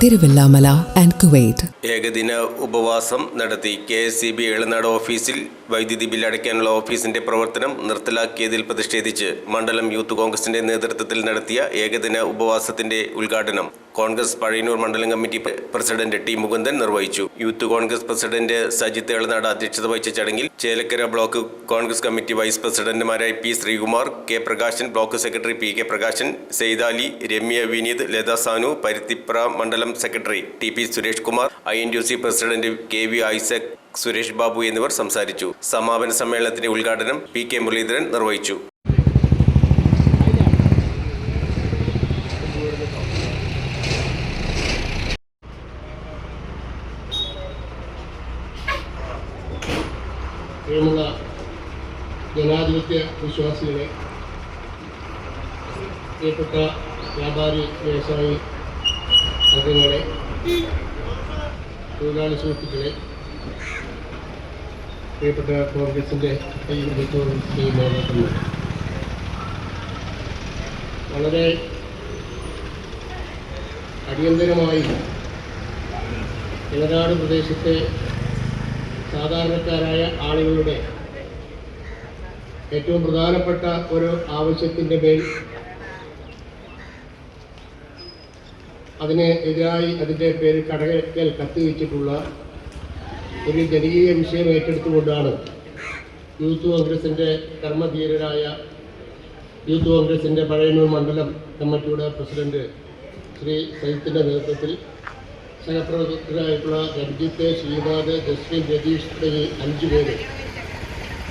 Thiruvilwamala and Kuwait ഏകദിന ഉപവാസം നടത്തി K S C B Elanad ഓഫീസിൽ വൈദ്യുതി ബില്ല് അടയ്ക്കാനുള്ള ഓഫീസിന്റെ പ്രവർത്തനം നിർത്തലാക്കിയതിൽ പ്രതിഷേധിച്ച് മണ്ഡലം യൂത്ത് കോൺഗ്രസിന്റെ നേതൃത്വത്തിൽ നടത്തിയ ഏകദിന ഉപവാസത്തിന്റെ ഉദ്ഘാടനം കോൺഗ്രസ് പഴയനൂർ മണ്ഡലം കമ്മിറ്റി പ്രസിഡന്റ് ടി മുകുന്ദൻ നിർവഹിച്ചു. യൂത്ത് കോൺഗ്രസ് പ്രസിഡന്റ് സജിത്ത് എളനാട് അധ്യക്ഷത വഹിച്ച ചടങ്ങിൽ Chelakkara block Congress committee vice പ്രസിഡന്റുമാരായ P Sreekumar K Prakashan block secretary P K Prakashan Saidali Ramya Vineeth Latha Sanu Paruthipra മണ്ഡലം secretary T P Suresh Kumar I N U C president K V Isaac Suresh Babu എന്നിവർ സംസാരിച്ചു. സമാപന സമ്മേളനത്തിന്റെ ഉദ്ഘാടനം P K Muraleedharan നിർവഹിച്ചു. ജനാധിപത്യ വിശ്വാസികളെ പ്രിയപ്പെട്ട വ്യാപാരി വ്യവസായി അംഗങ്ങളെ തൊഴിലാളി സുഹൃത്തുക്കളെ പ്രിയപ്പെട്ട കോൺഗ്രസിന്റെ ഈ നേതാക്കന്മാർ വളരെ അടിയന്തരമായി ഇളനാട് പ്രദേശത്തെ സാധാരണക്കാരായ ആളുകളുടെ ഏറ്റവും പ്രധാനപ്പെട്ട ഒരു ആവശ്യത്തിന്റെ മേൽ അതിന് എതിരായി അതിന്റെ പേരിൽ കടകൽ കത്തിവെച്ചിട്ടുള്ള ഒരു ജനകീയ വിഷയം ഏറ്റെടുത്തുകൊണ്ടാണ് യൂത്ത് കോൺഗ്രസിന്റെ കർമ്മധീരരായ യൂത്ത് കോൺഗ്രസിന്റെ പഴയന്നൂർ മണ്ഡലം കമ്മിറ്റിയുടെ പ്രസിഡന്റ് ശ്രീ സൈത്തിന്റെ നേതൃത്വത്തിൽ സഹപ്രവർത്തകരായിട്ടുള്ള രഞ്ജിത്ത് ശ്രീനാഥ് ജസ്റ്റിൻ രതീഷ് തുടങ്ങി അഞ്ചു പേര്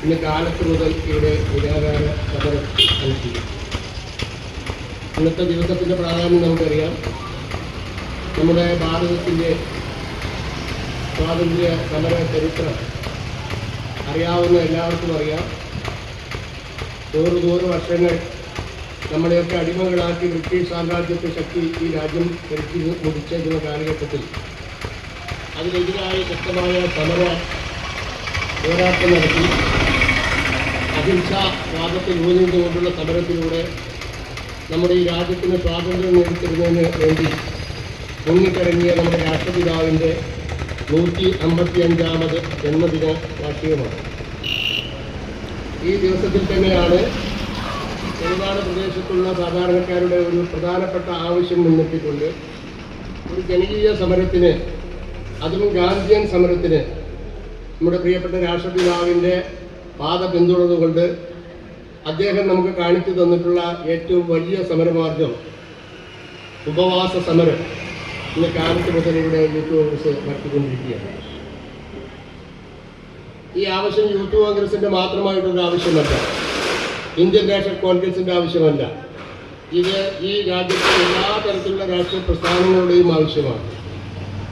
ഇന്ന് കാലത്ത് മുതൽ ഇവിടെ നിരാകാര സമരം അനുഷ്ഠിക്കും ഇന്നത്തെ ദിവസത്തിന്റെ പ്രാധാന്യം നമുക്കറിയാം. നമ്മുടെ ഭാരതത്തിന്റെ സ്വാതന്ത്ര്യ സമര ചരിത്രം അറിയാവുന്ന എല്ലാവർക്കും അറിയാം. നൂറ് നൂറ് വർഷങ്ങൾ നമ്മളെയൊക്കെ അടിമകളാക്കി ബ്രിട്ടീഷ് സാമ്രാജ്യത്തെ ശക്തി ഈ രാജ്യം ഭരിച്ചു മുടിച്ചിരുന്ന കാലഘട്ടത്തിൽ. അതിനെതിരായ ശക്തമായ സമര പോരാട്ടം നടത്തി അഹിംസാവാദത്തിൽ ഊന്നിട്ടുകൊണ്ടുള്ള സമരത്തിലൂടെ നമ്മുടെ ഈ രാജ്യത്തിന് സ്വാതന്ത്ര്യം നേടിത്തരുന്നതിന് വേണ്ടി മുങ്ങിക്കിറങ്ങിയ നമ്മുടെ രാഷ്ട്രപിതാവിന്റെ നൂറ്റി അമ്പത്തി അഞ്ചാമത് ജന്മദിന വാർഷികമാണ്. ഈ ദിവസത്തിൽ തന്നെയാണ് ഒരുപാട് പ്രദേശത്തുള്ള സാധാരണക്കാരുടെ ഒരു പ്രധാനപ്പെട്ട ആവശ്യം മുൻനിർത്തിക്കൊണ്ട് ഒരു ജനകീയ സമരത്തിന് അതും ഗാന്ധിയൻ സമരത്തിന് നമ്മുടെ പ്രിയപ്പെട്ട രാഷ്ട്രപിതാവിന്റെ പാത പിന്തുടർന്നുകൊണ്ട് അദ്ദേഹം നമുക്ക് കാണിച്ചു തന്നിട്ടുള്ള ഏറ്റവും വലിയ സമരമാർഗം ഉപവാസ സമരം. ഇന്ന് കാലത്ത് മുതൽ ഇവിടെ യൂത്ത് കോൺഗ്രസ് നടത്തിക്കൊണ്ടിരിക്കുകയാണ്. ഈ ആവശ്യം യൂത്ത് കോൺഗ്രസിന്റെ മാത്രമായിട്ടൊരു ആവശ്യമല്ല. ഇന്ത്യൻ നാഷണൽ കോൺഗ്രസിന്റെ ആവശ്യമല്ല. ഇത് ഈ രാജ്യത്തെ എല്ലാ തരത്തിലുള്ള രാഷ്ട്രീയ പ്രസ്ഥാനങ്ങളുടെയും ആവശ്യമാണ്.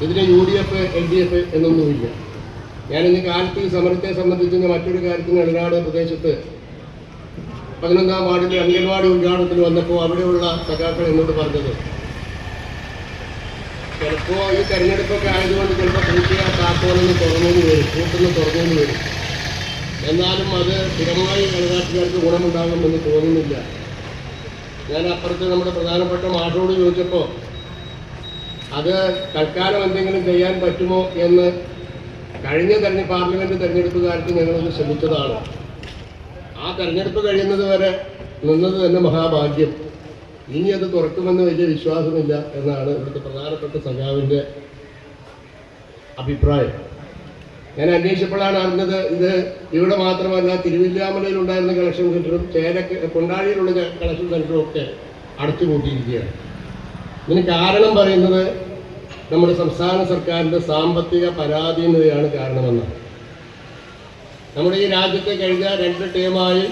ഇതിന് U D F L D F എന്നൊന്നുമില്ല. ഞാനിന്ന് കാലത്ത് ഈ സമരത്തെ സംബന്ധിച്ച് മറ്റൊരു കാര്യത്തിന് ഇടനാട് പ്രദേശത്ത് പതിനൊന്നാം വാർഡിലെ അംഗൻവാടി ഉദ്ഘാടനത്തിൽ വന്നപ്പോൾ അവിടെയുള്ള സഖാക്കൾ എന്നോട് പറഞ്ഞത് ചിലപ്പോൾ ഈ തെരഞ്ഞെടുപ്പൊക്കെ ആയതുകൊണ്ട് ചിലപ്പോൾ പൂട്ടിയ താക്കോലൊന്ന് തുറന്നു വരും കൂട്ടൊന്ന് തുറന്നു വരും. എന്നാലും അത് സ്ഥിരമായി കളിനാട്ടുകാർക്ക് ഗുണമുണ്ടാകുമെന്ന് തോന്നുന്നില്ല. ഞാൻ അപ്പുറത്ത് നമ്മുടെ പ്രധാനപ്പെട്ട മാഷോട് ചോദിച്ചപ്പോൾ അത് തൽക്കാലം എന്തെങ്കിലും ചെയ്യാൻ പറ്റുമോ എന്ന് കഴിഞ്ഞ തെരഞ്ഞെ പാർലമെന്റ് തെരഞ്ഞെടുപ്പ് കാലത്ത് ഞങ്ങളൊന്ന് ശ്രമിച്ചതാണ്. ആ തെരഞ്ഞെടുപ്പ് കഴിയുന്നത് വരെ നിന്നത് തന്നെ മഹാഭാഗ്യം. ഇനി അത് തുറക്കുമെന്ന് വലിയ വിശ്വാസമില്ല എന്നാണ് ഇവിടുത്തെ പ്രധാനപ്പെട്ട സഖാവിന്റെ അഭിപ്രായം. ഞാൻ അന്വേഷിച്ചപ്പോഴാണ് അറിഞ്ഞത് ഇത് ഇവിടെ മാത്രമല്ല തിരുവില്ലാമലയിൽ ഉണ്ടായിരുന്ന കളക്ഷൻ സെന്ററും ചേര കൊണ്ടാടിയിലുള്ള കളക്ഷൻ സെന്ററും ഒക്കെ അടച്ചുപൂട്ടിയിരിക്കുകയാണ്. ഇതിന് കാരണം പറയുന്നത് നമ്മുടെ സംസ്ഥാന സർക്കാരിന്റെ സാമ്പത്തിക പരാധീനതയാണ് കാരണമെന്നാണ്. നമ്മുടെ ഈ രാജ്യത്തെ കഴിഞ്ഞ രണ്ട് ടീമായി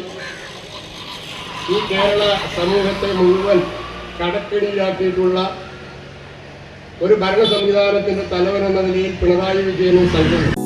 ഈ കേരള സമൂഹത്തെ മുഴുവൻ കടക്കെണിയിലാക്കിയിട്ടുള്ള ഒരു ഭരണ സംവിധാനത്തിന്റെ തലവൻ എന്ന നിലയിൽ പിണറായി വിജയനും സംഘവും